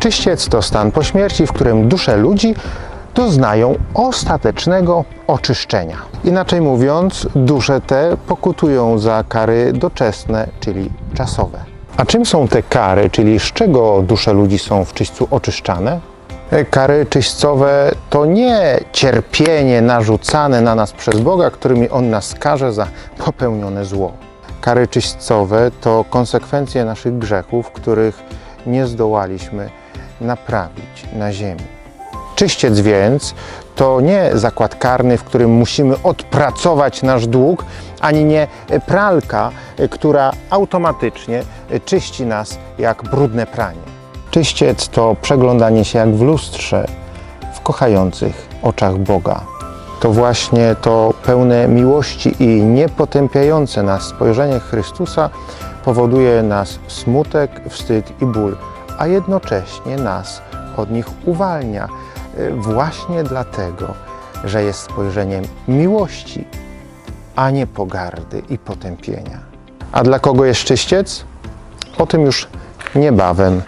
Czyściec to stan po śmierci, w którym dusze ludzi doznają ostatecznego oczyszczenia. Inaczej mówiąc, dusze te pokutują za kary doczesne, czyli czasowe. A czym są te kary, czyli z czego dusze ludzi są w czyśćcu oczyszczane? E, Kary czyśćcowe to nie cierpienie narzucane na nas przez Boga, którymi On nas karze za popełnione zło. Kary czyśćcowe to konsekwencje naszych grzechów, których nie zdołaliśmy naprawić na ziemi. Czyściec więc to nie zakład karny, w którym musimy odpracować nasz dług, ani nie pralka, która automatycznie czyści nas jak brudne pranie. Czyściec to przeglądanie się jak w lustrze w kochających oczach Boga. To właśnie to pełne miłości i niepotępiające nas spojrzenie Chrystusa powoduje nas smutek, wstyd i ból, a jednocześnie nas od nich uwalnia. Y, Właśnie dlatego, że jest spojrzeniem miłości, a nie pogardy i potępienia. A dla kogo jest czyściec? O tym już niebawem